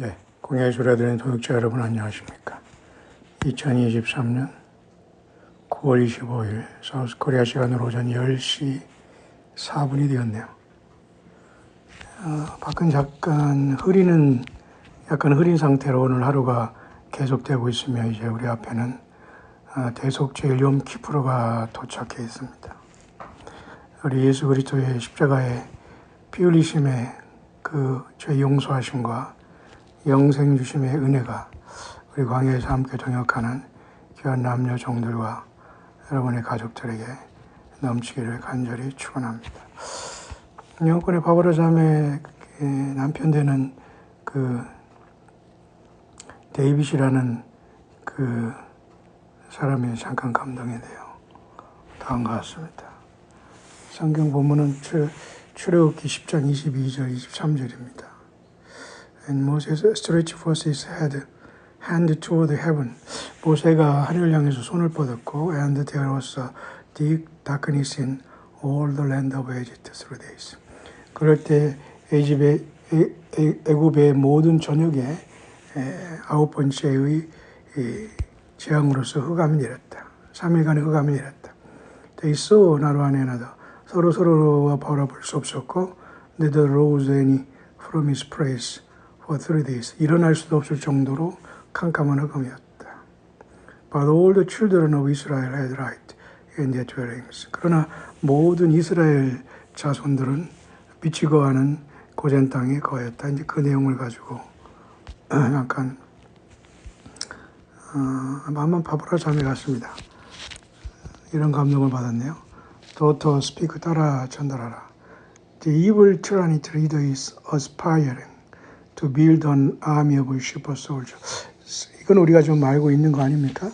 네, 공예 주례드린 도역자 여러분 안녕하십니까? 2023년 9월 25일 사우스코리아 시간으로 오전 10시 4분이 되었네요. 어, 밖은 잠깐 흐리는 약간 흐린 상태로 오늘 하루가 계속되고 있으며 이제 우리 앞에는 어, 대속죄일 욤 키프로가 도착해 있습니다. 우리 예수 그리스도의 십자가의 피 흘리심의 그 죄 용서하심과 영생 주심의 은혜가 우리 광야에서 함께 동역하는 귀한 남녀 종들과 여러분의 가족들에게 넘치기를 간절히 축원합니다. 영권의 바바라 자매 남편 되는 그 데이빗이라는 그 사람이 잠깐 감동이 돼요. 다음 것 같습니다. 성경 본문은 출, 출애굽기 10장 22절 23절입니다. And Moses stretched forth his head, hand toward heaven. 모세가 하늘을 향해서 손을 뻗었고, and there was a deep darkness in all the land of Egypt through days. 그럴 때 에집의 애굽의 모든 전역에 에, 아홉 번째의 이, 재앙으로서 흑암이 내렸다. 3일간의 흑암이 내렸다. They saw not one another. 서로 서로와 바라볼 수 없었고, neither rose any from his for three days. 일어날 수도 없을 정도로 캄캄한 흑암이었다. But all the children of Israel had light in their dwellings. 그러나 모든 이스라엘 자손들은 빛이 거하는 고전 땅에 거했다. 이제 그 내용을 가지고 약간 어, 한번 바보라 잠에 갔습니다. 이런 감동을 받았네요. 도터 스피크 따라 전달하라. The evil tyrant leader is aspiring to build an army of super soldiers. 이건 우리가 좀 알고 있는 거 아닙니까?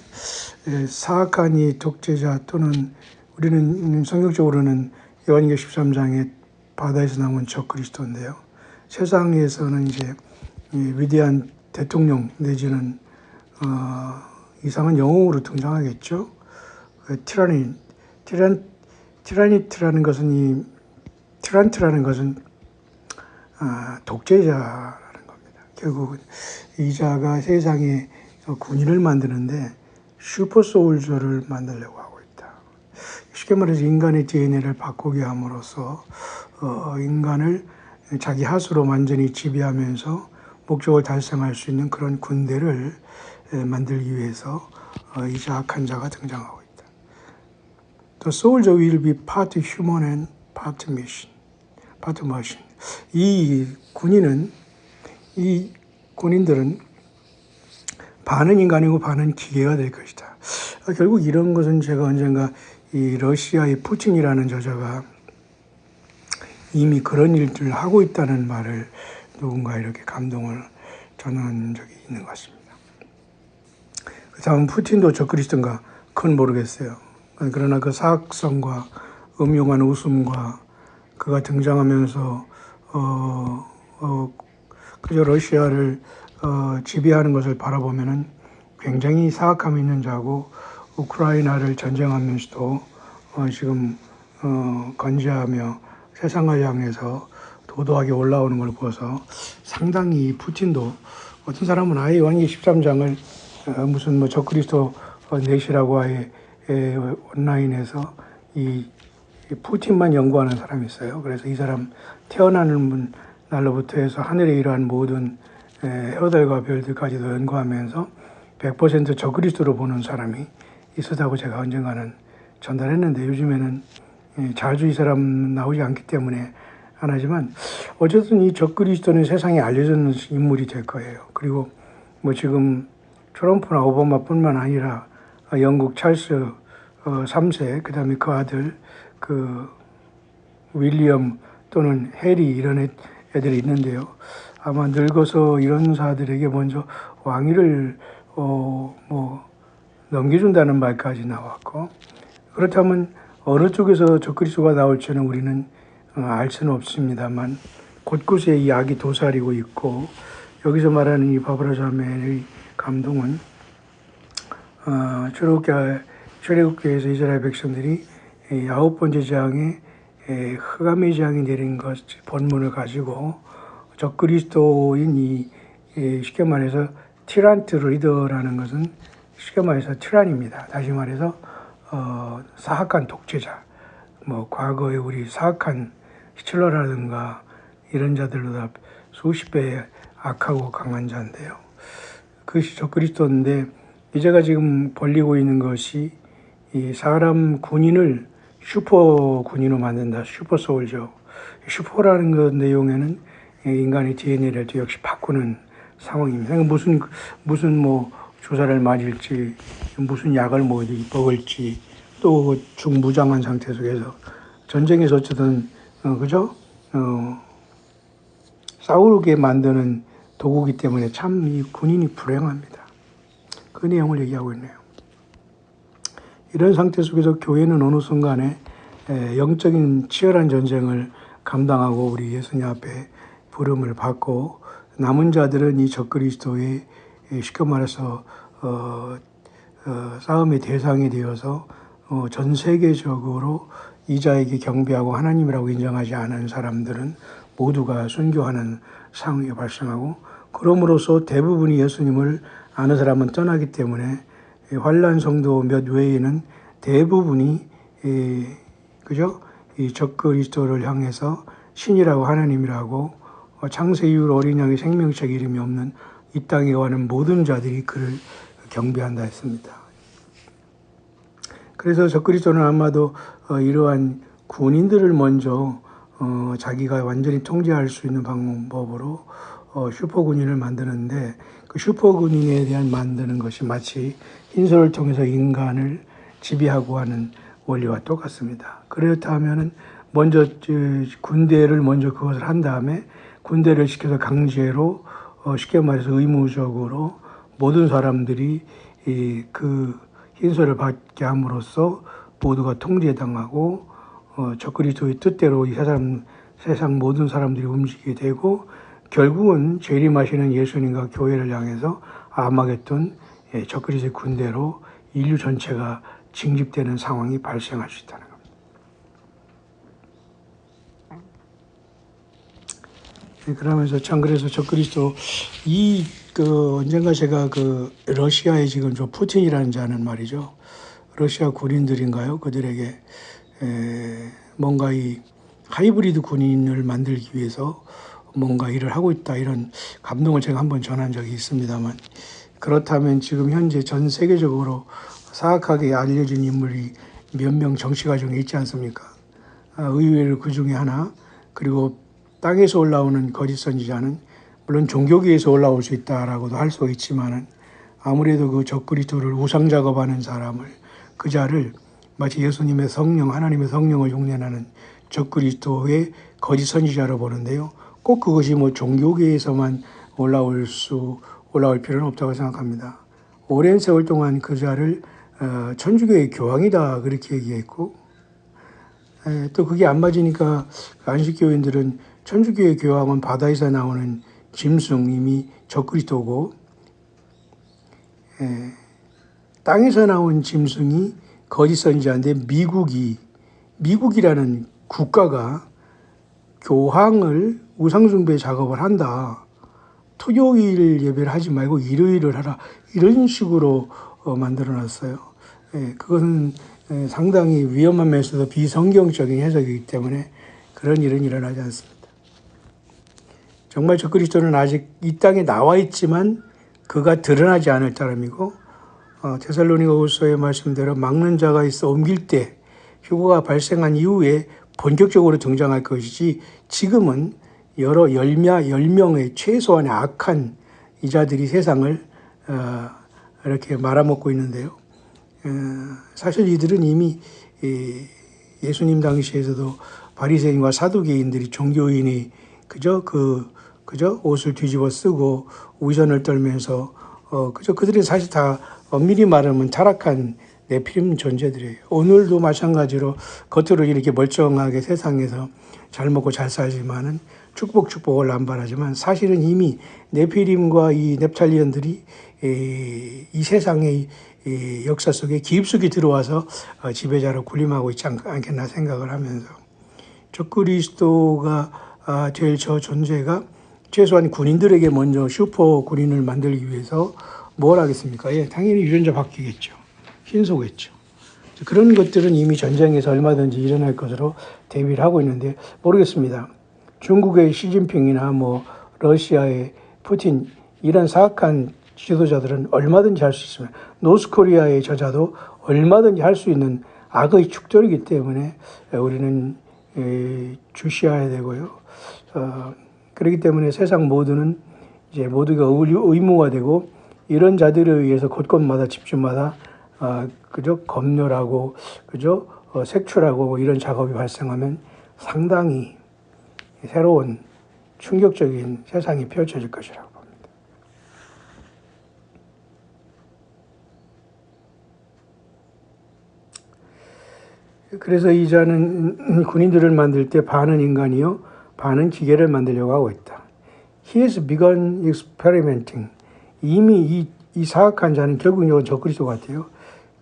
예, 사악한 이 독재자 또는 우리는 성경적으로는 요한계 13장에 바다에서 나온 적 그리스도인데요. 세상에서는 이제 위대한 대통령 내지는 어, 이상한 영웅으로 등장하겠죠. 그 티라니, 티란, 티라니트라는 것은 이 티란트라는 것은 아, 겁니다. 결국 이 자가 세상에 군인을 만드는데 슈퍼 소울저를 만들려고 하고 있다. 쉽게 말해서 인간의 DNA를 바꾸게 함으로써 어, 인간을 자기 하수로 완전히 지배하면서 목적을 달성할 수 있는 그런 군대를 만들기 위해서 어, 이 자악한 자가 등장하고 있다. The soldier will be part human and part mission. part machine. 이 군인은 이 군인들은 반은 인간이고 반은 기계가 될 것이다. 아, 결국 이런 것은 제가 언젠가 이 러시아의 푸틴이라는 저자가 이미 그런 일들을 하고 있다는 말을 누군가 이렇게 감동을 전한 적이 있는 것 같습니다. 그 다음 푸틴도 저 그리스도인가 그건 모르겠어요. 그러나 그 사악성과 음흉한 웃음과 그가 등장하면서 어, 어, 그저 러시아를 어, 지배하는 것을 바라보면은 굉장히 사악함이 있는 자고 우크라이나를 전쟁하면서도 어, 지금 어, 건재하며 세상을 향해서 도도하게 올라오는 걸 보아서 상당히 푸틴도 어떤 사람은 아예 왕기 13장을 어, 무슨 뭐 적그리스도 넷이라고 아예 온라인에서 이 푸틴만 연구하는 사람이 있어요. 그래서 이 사람 태어나는 날로부터 해서 하늘에 이러한 모든 해어들과 별들까지도 연구하면서 100% 저그리스도로 보는 사람이 있었다고 제가 언젠가는 전달했는데 요즘에는 자주 이 사람 나오지 않기 때문에 안 하지만 어쨌든 이 적그리스도는 세상에 알려졌는 인물이 될 거예요. 그리고 뭐 지금 트럼프나 오바마뿐만 아니라 영국 찰스 3세 그다음에 그 아들 그 윌리엄 또는 해리 이런 애들이 있는데요. 아마 늙어서 이런 사들에게 먼저 왕위를 어 뭐 넘겨준다는 말까지 나왔고 그렇다면 어느 쪽에서 적그리스도가 나올지는 우리는 어, 알 수는 없습니다만 곳곳에 이 악이 도사리고 있고 여기서 말하는 이 바브라 자매의 감동은 어, 출애굽교에서 이스라엘 백성들이 아홉 번째 장에 흑암의 장이 내린 것 본문을 가지고 적그리스도인 이이 쉽게 말해서 티란트 리더라는 것은 쉽게 말해서 티란입니다. 다시 말해서 어, 사악한 독재자, 뭐 과거에 우리 사악한 히틀러라든가 이런 자들로 다 수십 배 악하고 강한 자인데요. 그것이 적그리스도인데 이제가 지금 벌리고 있는 것이 이 사람 군인을 슈퍼 군인으로 만든다. 슈퍼 소울죠. 슈퍼라는 그 내용에는 인간의 DNA를 또 역시 바꾸는 상황입니다. 그러니까 무슨 무슨 뭐 주사를 맞을지 무슨 약을 먹을지 또 중무장한 상태 속에서 전쟁에서 어쨌든 어, 그죠? 어, 싸우게 만드는 도구기 때문에 참 이 군인이 불행합니다. 그 내용을 얘기하고 있네요. 이런 상태 속에서 교회는 어느 순간에 에, 영적인 치열한 전쟁을 감당하고 우리 예수님 앞에 부름을 받고 남은 자들은 이 적그리스도의 에, 쉽게 말해서 어, 어, 싸움의 대상이 되어서 어, 전 세계적으로 이자에게 경배하고 하나님이라고 인정하지 않은 사람들은 모두가 순교하는 상황이 발생하고 그럼으로써 대부분이 예수님을 아는 사람은 떠나기 때문에 이 환란 성도 몇 외에는 대부분이 이, 그죠? 이 적그리스도를 향해서 신이라고 하나님이라고 어, 창세 이후로 어린 양의 생명책 이름이 없는 이 땅에 와는 모든 자들이 그를 경배한다 했습니다. 그래서 적그리스도는 아마도 어, 이러한 군인들을 먼저 어, 자기가 완전히 통제할 수 있는 방법으로 어, 슈퍼 군인을 만드는데 그 슈퍼 군인에 대한 만드는 것이 마치 흰소를 통해서 인간을 지배하고 하는 원리와 똑같습니다. 그렇다면은 먼저 저, 군대를 먼저 그것을 한 다음에 군대를 시켜서 강제로 어, 쉽게 말해서 의무적으로 모든 사람들이 이, 그 흰소를 받게 함으로써 모두가 통제당하고 어, 적그리스도의 뜻대로 이 세상, 세상 모든 사람들이 움직이게 되고 결국은 재림하시는 예수님과 교회를 향해서 아마겟돈 예, 적그리스도의 군대로 인류 전체가 징집되는 상황이 발생할 수 있다는 겁니다. 예, 그러면서 참 그래서 적그리스도 이 그 언젠가 제가 그 러시아에 지금 저 푸틴이라는 자는 말이죠. 러시아 군인들인가요? 그들에게 에, 뭔가 이 하이브리드 군인을 만들기 위해서 뭔가 일을 하고 있다 이런 감동을 제가 한번 전한 적이 있습니다만 그렇다면 지금 현재 전 세계적으로 사악하게 알려진 인물이 몇 명 정치가 중에 있지 않습니까? 아, 의외로 그 중에 하나 그리고 땅에서 올라오는 거짓 선지자는 물론 종교계에서 올라올 수 있다라고도 할 수 있지만은 아무래도 그 적그리스도를 우상 작업하는 사람을 그 자를 마치 예수님의 성령 하나님의 성령을 흉내내는 적그리스도의 거짓 선지자로 보는데요. 꼭 그것이 뭐 종교계에서만 올라올 수 올라올 필요는 없다고 생각합니다. 오랜 세월 동안 그 자를 어, 천주교의 교황이다 그렇게 얘기했고 에, 또 그게 안 맞으니까 안식교인들은 천주교의 교황은 바다에서 나오는 짐승임이 적그리스도고 에, 땅에서 나온 짐승이 거짓 선지자인데 미국이 미국이라는 국가가 교황을 우상숭배 작업을 한다. 토요일 예배를 하지 말고 일요일을 하라. 이런 식으로 어, 만들어 놨어요. 예, 그것은 예, 상당히 위험하면서도 비성경적인 해석이기 때문에 그런 일은 일어나지 않습니다. 정말 저 그리스도는 아직 이 땅에 나와 있지만 그가 드러나지 않을 따름이고 어, 테살로니가 후서의 말씀대로 막는 자가 있어 옮길 때 휴거가 발생한 이후에 본격적으로 등장할 것이지 지금은 여러 열명, 열명의 최소한의 악한 이자들이 세상을 어, 이렇게 말아먹고 있는데요. 어, 사실 이들은 이미 예수님 당시에서도 바리새인과 사두개인들이 종교인이 그저 그 그저 옷을 뒤집어 쓰고 위선을 떨면서 어 그저 그들이 사실 다 엄밀히 말하면 타락한 네피림 존재들이에요. 오늘도 마찬가지로 겉으로 이렇게 멀쩡하게 세상에서 잘 먹고 잘 살지만은 축복 축복을 남발하지만 사실은 이미 네피림과 이 넵탈리언들이 이 세상의 역사 속에 깊숙이 들어와서 어, 지배자로 군림하고 있지 않겠나 생각을 하면서 저 그리스도가 아, 제일 저 존재가 최소한 군인들에게 먼저 슈퍼 군인을 만들기 위해서 뭘 하겠습니까? 예, 당연히 유전자 바뀌겠죠. 신소겠죠. 그런 것들은 이미 전쟁에서 얼마든지 일어날 것으로 대비를 하고 있는데 모르겠습니다. 중국의 시진핑이나 뭐 러시아의 푸틴 이런 사악한 지도자들은 얼마든지 할 수 있습니다. 노스코리아의 저자도 얼마든지 할 수 있는 악의 축절이기 때문에 우리는 에, 주시해야 되고요. 어, 그렇기 때문에 세상 모두는 이제 모두가 의- 의무가 되고 이런 자들에 의해서 곳곳마다 집집마다 어, 그저 검열하고 그저 어, 색출하고 뭐 이런 작업이 발생하면 상당히 새로운 충격적인 세상이 펼쳐질 것이라고 봅니다. 그래서 이자는 군인들을 만들 때 반은 인간이요, 반은 기계를 만들려고 하고 있다. He has begun experimenting. 이미 이, 이 사악한 자는 결국 이건 적그리스도 같아요.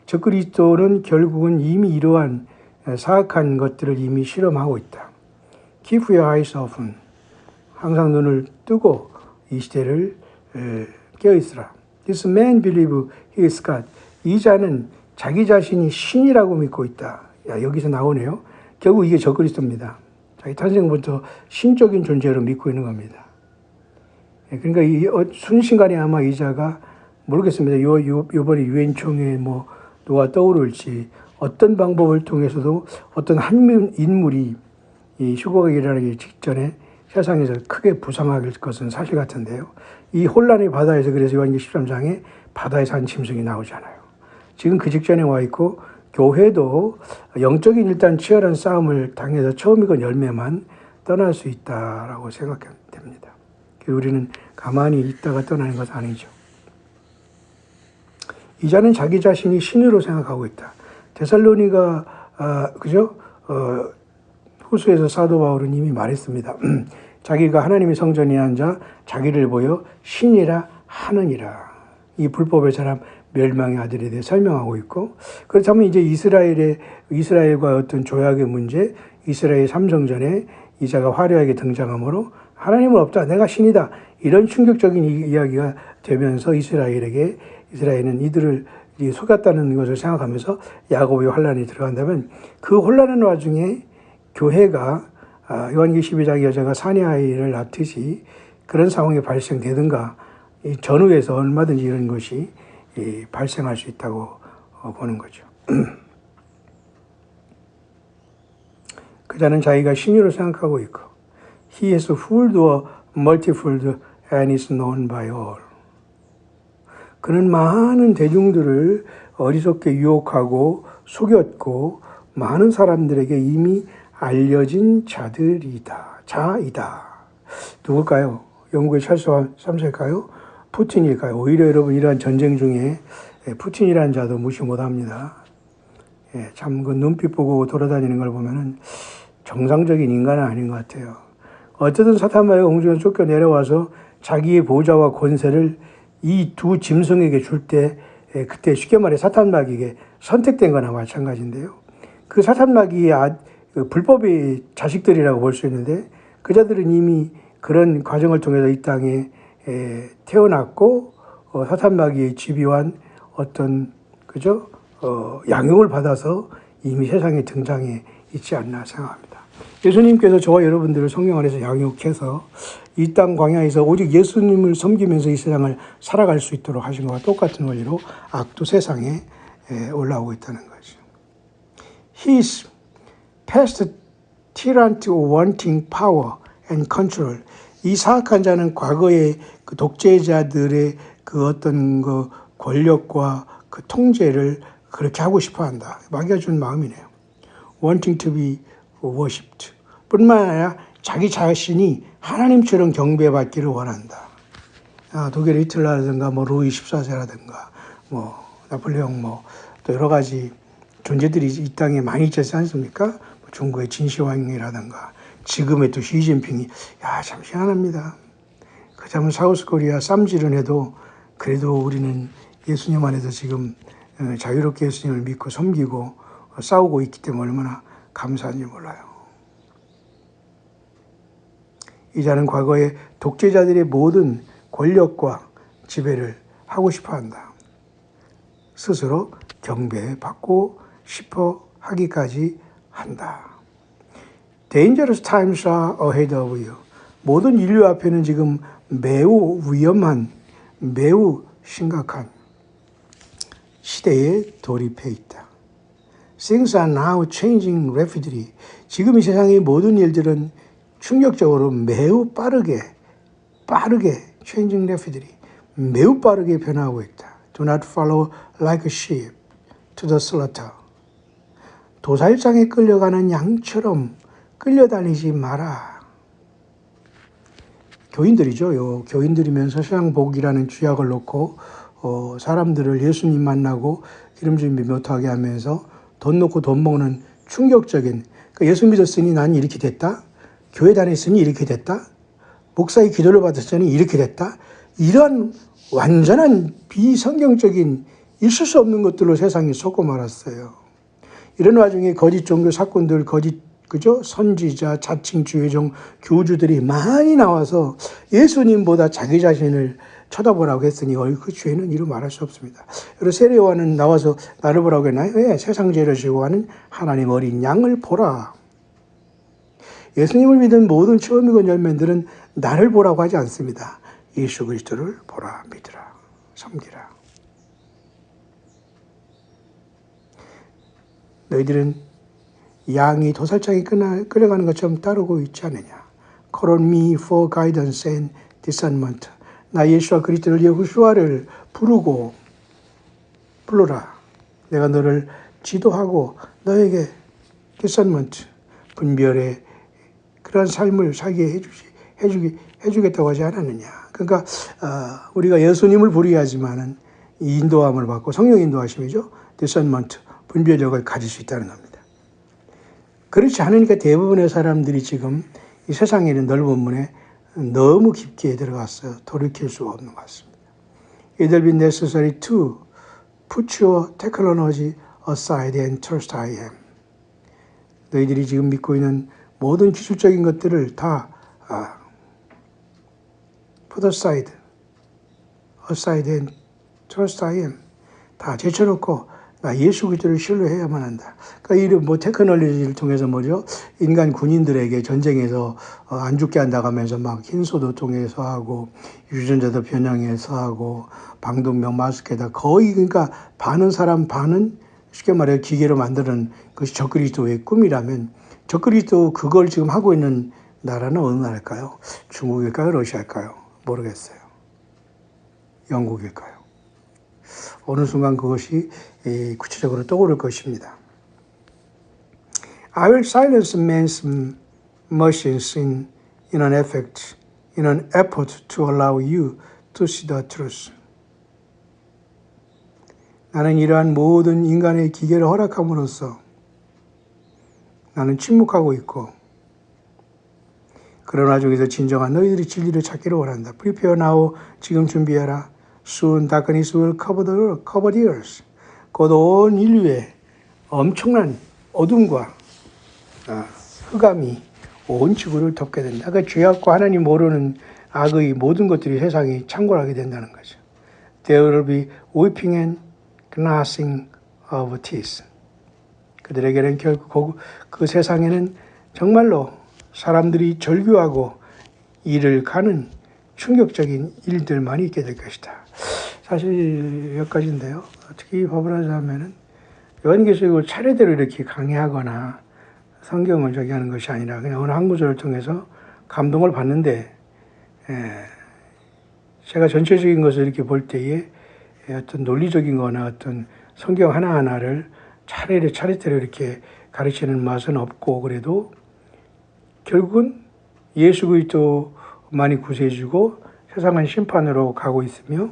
적그리스도는 결국은 이미 이러한 사악한 것들을 이미 실험하고 있다. Keep your eyes open. 항상 눈을 뜨고 이 시대를 에, 깨어 있으라. This man believe he is God. 이 자는 자기 자신이 신이라고 믿고 있다. 야, 여기서 나오네요. 결국 이게 적그리스도입니다. 자기 탄생부터 신적인 존재로 믿고 있는 겁니다. 예, 그러니까 이 어, 순식간에 아마 이 자가 모르겠습니다. 요, 요, 요번에 유엔 총회 뭐 누가 떠오를지 어떤 방법을 통해서도 어떤 한 인물이 이 휴거가 일어나기 직전에 세상에서 크게 부상할 것은 사실 같은데요. 이 혼란의 바다에서 그래서 요한계 13장에 바다에 산 짐승이 나오잖아요. 지금 그 직전에 와 있고 교회도 영적인 일단 치열한 싸움을 당해서 처음이건 열매만 떠날 수 있다라고 생각하면 됩니다. 우리는 가만히 있다가 떠나는 것은 아니죠. 이자는 자기 자신이 신으로 생각하고 있다. 데살로니가 아, 그죠? 어, 후수에서 사도 바울은 이미 말했습니다. 자기가 하나님의 성전에 앉아 자기를 보여 신이라 하느니라. 이 불법의 사람 멸망의 아들에 대해 설명하고 있고 그렇다면 이제 이스라엘의 이스라엘과 어떤 조약의 문제, 이스라엘 삼성전에 이자가 화려하게 등장하므로 하나님은 없다, 내가 신이다 이런 충격적인 이야기가 되면서 이스라엘에게 이스라엘은 이들을 속였다는 것을 생각하면서 야곱의 환란이 들어간다면 그 혼란한 와중에 교회가 요한기 12장 여자가 사내 아이를 낳듯이 그런 상황이 발생되든가 전후에서 얼마든지 이런 것이 발생할 수 있다고 보는 거죠. 그자는 자기가 신유로 생각하고 있고 He has fooled a multitude and is known by all. 그는 많은 대중들을 어리석게 유혹하고 속였고 많은 사람들에게 이미 알려진 자들이다. 자이다. 누굴까요? 영국의 찰스 3세일까요? 푸틴일까요? 오히려 여러분 이러한 전쟁 중에 푸틴이라는 자도 무시 못합니다. 예, 참 그 눈빛 보고 돌아다니는 걸 보면은 정상적인 인간은 아닌 것 같아요. 어쨌든 사탄마의 공중에 쫓겨 내려와서 자기의 보좌와 권세를 이 두 짐승에게 줄 때 그때 쉽게 말해 사탄마귀에게 선택된 거나 마찬가지인데요. 그 사탄마귀의 아, 그 불법의 자식들이라고 볼 수 있는데 그 자들은 이미 그런 과정을 통해서 이 땅에 에, 태어났고 어, 사탄마귀의 집요한 어떤 그죠 어, 양육을 받아서 이미 세상에 등장해 있지 않나 생각합니다. 예수님께서 저와 여러분들을 성령 안에서 양육해서 이 땅 광야에서 오직 예수님을 섬기면서 이 세상을 살아갈 수 있도록 하신 것과 똑같은 원리로 악도 세상에 올라오고 있다는 거죠. He's past tyrant wanting power and control. 이 사악한 자는 과거의 그 독재자들의 그 어떤 그 권력과 그 통제를 그렇게 하고 싶어 한다. 마귀가 준 마음이네요. wanting to be worshipped. 뿐만 아니라 자기 자신이 하나님처럼 경배받기를 원한다. 아, 독일 히틀러라든가 뭐 루이 14세라든가 뭐 나폴레옹 뭐 또 여러 가지 존재들이 이 땅에 많이 있지 않습니까? 뭐 중국의 진시황이라든가 지금의 또 시진핑이 야참 희한합니다. 그자면 사우스 코리아 쌈질은 해도 그래도 우리는 예수님 안에서 지금 자유롭게 예수님을 믿고 섬기고 싸우고 있기 때문에 얼마나 감사한지 몰라요. 이 자는 과거의 독재자들의 모든 권력과 지배를 하고 싶어 한다. 스스로 경배받고 싶어 하기까지 한다. Dangerous times are ahead of you. 모든 인류 앞에는 지금 매우 위험한, 매우 심각한 시대에 돌입해 있다. Things are now changing rapidly. 지금 이 세상의 모든 일들은 충격적으로 매우 빠르게, 빠르게 changing rapidly. 매우 빠르게 변화하고 있다. Do not follow like a sheep to the slaughter. 도살장에 끌려가는 양처럼 끌려다니지 마라. 교인들이죠. 요 교인들이면서 세상복이라는 주약을 놓고 어, 사람들을 예수님 만나고 기름 준비 못하게 하면서 돈 놓고 돈 먹는 충격적인 그러니까 예수 믿었으니 난 이렇게 됐다. 교회 다녔으니 이렇게 됐다. 목사의 기도를 받았으니 이렇게 됐다. 이런 완전한 비성경적인 있을 수 없는 것들로 세상이 속고 말았어요. 이런 와중에 거짓 종교 사건들, 거짓 그죠? 선지자, 자칭 주의종 교주들이 많이 나와서 예수님보다 자기 자신을 쳐다보라고 했으니 어, 그 죄는 이루 말할 수 없습니다. 그리고 세례요한은 나와서 나를 보라고 했나요? 예, 세상 죄를 지고 하는 하나님 어린 양을 보라. 예수님을 믿은 모든 처음 익은 열매들은 나를 보라고 하지 않습니다. 예수 그리스도를 보라, 믿으라, 섬기라. 너희들은 양이 도살장에 끌려가는 것처럼 따르고 있지 않느냐. Call on me for guidance and discernment. 나 예수와 그리스도를 예후수아를 부르고 불러라. 내가 너를 지도하고 너에게 discernment 분별의 그러한 삶을 살게 해주시 해주기 해주겠다고 하지 않았느냐. 그러니까 어, 우리가 예수님을 부르야지만은 인도함을 받고 성령 인도하심이죠. discernment 분별력을 가질 수 있다는 겁니다. 그렇지 않으니까 대부분의 사람들이 지금 이 세상에는 넓은 문에 너무 깊게 들어갔어요. 돌이킬 수 없는 것 같습니다. It will be necessary to put your technology aside and trust I am. 너희들이 지금 믿고 있는 모든 기술적인 것들을 다 아, put aside, aside and trust I am. 다 제쳐놓고 나 예수 그리스도를 신뢰해야만 한다. 그러니까 이런 뭐 테크놀로지를 통해서 뭐죠? 인간 군인들에게 전쟁에서 어, 안 죽게 한다고 하면서 막 흰소도 통해서 하고 유전자도 변형해서 하고 방독면 마스크에다 거의 그러니까 반은 사람 반은 쉽게 말해 기계로 만드는 것이 적그리스도의 꿈이라면 적그리스도 그걸 지금 하고 있는 나라는 어느 나라일까요? 중국일까요? 러시아일까요? 모르겠어요. 영국일까요? 어느 순간 그것이 구체적으로 떠오를 것입니다. I will silence man's machines in, in an effort, in an effort to allow you to see the truth. 나는 이러한 모든 인간의 기계를 허락함으로써 나는 침묵하고 있고 그런 와중에서 진정한 너희들이 진리를 찾기를 원한다. Prepare now. 지금 준비해라. Soon darkness will cover the, cover the earth. 곧온 인류의 엄청난 어둠과 아, 흑암이 온 지구를 덮게 된다. 그 죄악과 하나님 모르는 악의 모든 것들이 세상이 창궐하게 된다는 거죠. There will be weeping and gnashing of teeth. 그들에게는 결국 그 세상에는 정말로 사람들이 절규하고 일을 가는 충격적인 일들만 있게 될 것이다. 사실 몇 가지인데요. 특히 법을 하자면은 요한계시록을 차례대로 이렇게 강의하거나 성경을 저기 하는 것이 아니라 그냥 어느 한 구절을 통해서 감동을 받는데 예, 제가 전체적인 것을 이렇게 볼 때에 어떤 논리적인 거나 어떤 성경 하나하나를 차례를 차례대로 이렇게 가르치는 맛은 없고 그래도 결국은 예수 그리스도만이 구세주고 세상은 심판으로 가고 있으며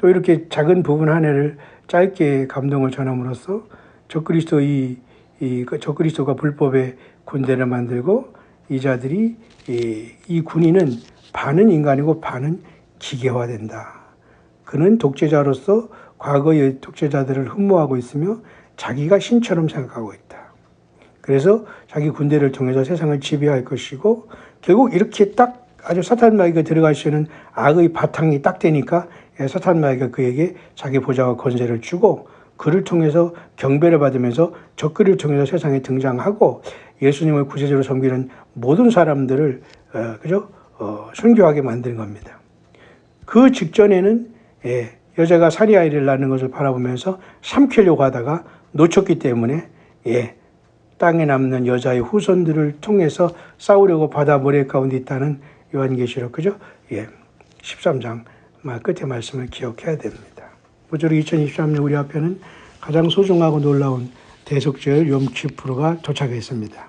또 이렇게 작은 부분 하나를 짧게 감동을 전함으로써 적그리스도 이, 이그 적그리스도가 불법의 군대를 만들고 이 자들이 이, 이 군인은 반은 인간이고 반은 기계화된다. 그는 독재자로서 과거의 독재자들을 흠모하고 있으며 자기가 신처럼 생각하고 있다. 그래서 자기 군대를 통해서 세상을 지배할 것이고 결국 이렇게 딱 아주 사탄 마귀가 들어갈 수 있는 악의 바탕이 딱 되니까 예, 사탄 마귀가 그에게 자기 보좌와 권세를 주고 그를 통해서 경배를 받으면서 적그리를 통해서 세상에 등장하고 예수님을 구세주로 섬기는 모든 사람들을 어, 그죠 어, 순교하게 만드는 겁니다. 그 직전에는 예, 여자가 사리 아이를 낳는 것을 바라보면서 삼키려고 하다가 놓쳤기 때문에 예, 땅에 남는 여자의 후손들을 통해서 싸우려고 바다 모래 가운데 있다는 요한계시록 그죠? 예. 13장 끝에 말씀을 기억해야 됩니다. 모쪼록 2023년 우리 앞에는 가장 소중하고 놀라운 대속절 염키프로가 도착했습니다.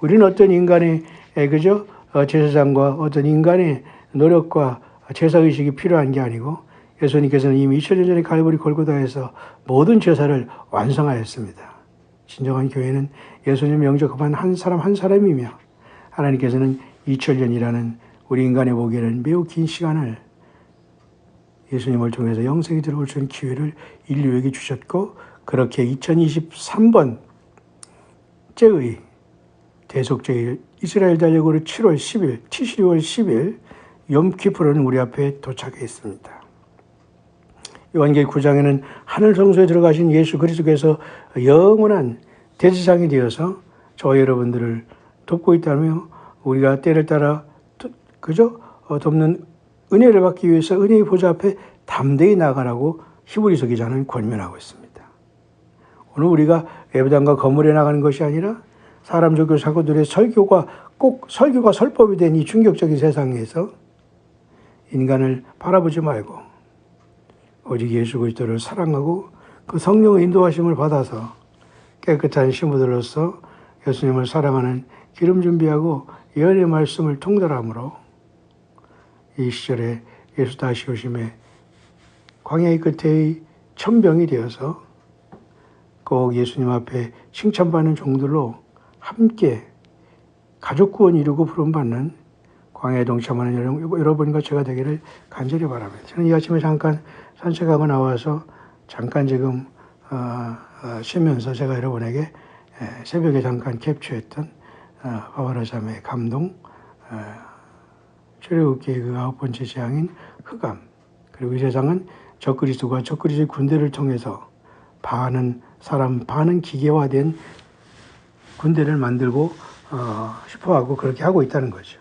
우리는 어떤 인간의 예, 그죠? 어, 제사장과 어떤 인간의 노력과 제사 의식이 필요한 게 아니고 예수님께서는 이미 2000년 전에 갈보리 골고다에서 모든 제사를 완성하였습니다. 진정한 교회는 예수님 영접한 한 사람 한 사람이며 하나님께서는 2000년이라는 우리 인간의 보기에는 매우 긴 시간을 예수님을 통해서 영생에 들어올 수 있는 기회를 인류에게 주셨고 그렇게 2023번째의 대속제일 이스라엘 달력으로 7월 10일, 7월 10일 염키프로는 우리 앞에 도착해 있습니다. 요한계시 9장에는 하늘 성소에 들어가신 예수 그리스도께서 영원한 대지상이 되어서 저 여러분들을 돕고 있다며 우리가 때를 따라 그저 어, 돕는 은혜를 받기 위해서 은혜의 보좌 앞에 담대히 나가라고 히브리서 기자는 권면하고 있습니다. 오늘 우리가 예배당과 건물에 나가는 것이 아니라 사람 종교 사고들의 설교가 꼭 설교가 설법이 된 이 충격적인 세상에서 인간을 바라보지 말고 오직 예수 그리스도를 사랑하고 그 성령의 인도하심을 받아서 깨끗한 신부들로서 예수님을 사랑하는 기름 준비하고 예언의 말씀을 통달함으로 이 시절에 예수 다시 오심에 광야의 끝에의 천병이 되어서 꼭 예수님 앞에 칭찬받는 종들로 함께 가족 구원 이루고 부름받는 광야에 동참하는 여러분과 제가 되기를 간절히 바랍니다. 저는 이 아침에 잠깐 산책하고 나와서 잠깐 지금 어, 어, 쉬면서 제가 여러분에게 에, 새벽에 잠깐 캡처했던 어, 바바라 자매의 감동, 어, 출애굽기의 그 아홉 번째 재앙인 흑암, 그리고 이 세상은 적그리스도가 적그리스도의 군대를 통해서 반은 사람 반은 기계화된 군대를 만들고 어, 싶어하고 그렇게 하고 있다는 거죠.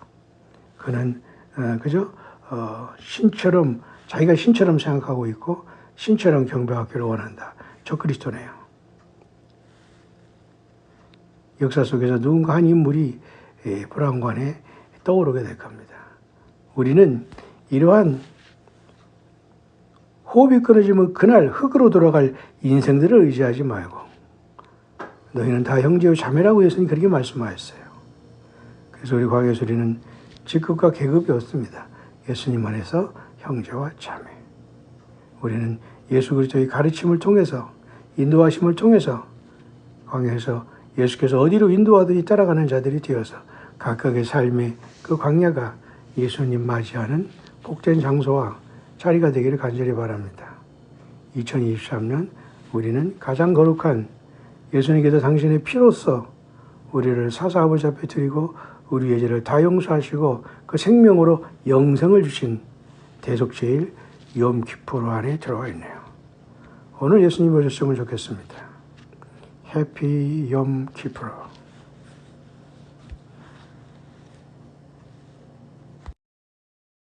그는 어, 그죠 어, 신처럼 자기가 신처럼 생각하고 있고 신처럼 경배하기를 원한다. 저 그리스도네요. 역사 속에서 누군가 한 인물이 예, 불안관에 떠오르게 될 겁니다. 우리는 이러한 호흡이 끊어지면 그날 흙으로 돌아갈 인생들을 의지하지 말고 너희는 다 형제요 자매라고 예수님 그렇게 말씀하셨어요. 그래서 우리 과교수리는 직급과 계급이 없습니다. 예수님 안에서 형제와 자매. 우리는 예수 그리스도의 가르침을 통해서 인도하심을 통해서 광야에서 예수께서 어디로 인도하더니 따라가는 자들이 되어서 각각의 삶의 그 광야가 예수님 맞이하는 복된 장소와 자리가 되기를 간절히 바랍니다. 2023년 우리는 가장 거룩한 예수님께서 당신의 피로써 우리를 사사 아버지 앞에 드리고 우리의 죄를 다 용서하시고 그 생명으로 영생을 주신 대속제일 염기포로 안에 들어가 있네요. 오늘 예수님 오셨으면 좋겠습니다. 해피 염기포로.